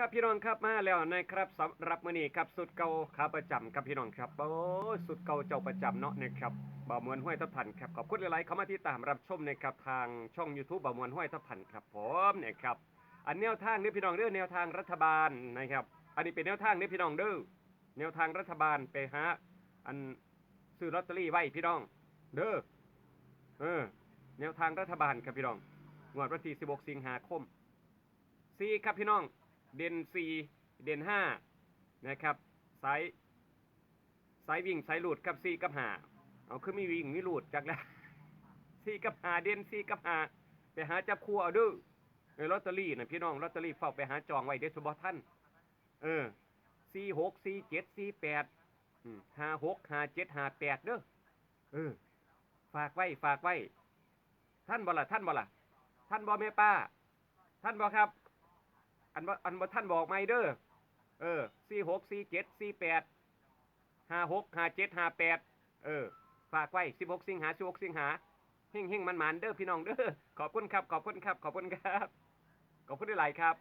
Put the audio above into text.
ครับพี่น้องครับมาแล้วนะครับสำหรับมื้อนี้ครับสุดเก่าขาประจำครับพี่น้องครับโอ้สุดเก่าเจ้าประจำเนาะนะครับบ่าวมวนห้วยทับทันครับขอบคุณหลายๆเข้ามาที่ตามรับชมนะครับทางช่อง YouTube บ่าวมวนห้วยทับทันครับผมนะครับอันแนวทางนี้พี่น้องเด้อแนวทางรัฐบาลนะครับ อันนี้เป็นแนวทางนี้พี่น้องเด้อแนวทางรัฐบาลไปหาอันซื้อลอตเตอรี่ไว้พี่น้อง เด้อเออแนวทางรัฐบาลครับพี่น้องงวดวันที่16 สิงหาคมสี่ครับพี่น้อง เด่นสี่เด่นห้านะครับสายสายวิ่งสายหลุดกับสี่กับหาเอาคือมีวิ่งมีหลุดจากแล้วสี่กับหาเด่นสี่กับหาไปหาจับคู่เอาเด้อเออลอตเตอรี่นะพี่น้องลอตเตอรี่เฝ้าไปหาจองไว้เด้อสบท่านเออสี่หกสี่เจ็ดสี่แปดห้าหกห้าเจ็ดห้าแปดเด้อเออ ฝากไว้ฝากไว้ ท่านบ่ล่ะท่านบ่ล่ะท่านบ่แม่ป้า ท่านบอครับ อันว่าอันว่าท่านบอกไม่เด้อเออสี่หกสี่เจ็ดสี่แปดห้าหกห้าเจ็ดห้าแปดเออ ฝากไว้สิบหกสิงหาสิบหกสิงหาเฮงเฮงมันมันเด้อพี่น้องเด้อขอบคุณครับ ขอบคุณครับ ขอบคุณครับ ขอบคุณหลายครับ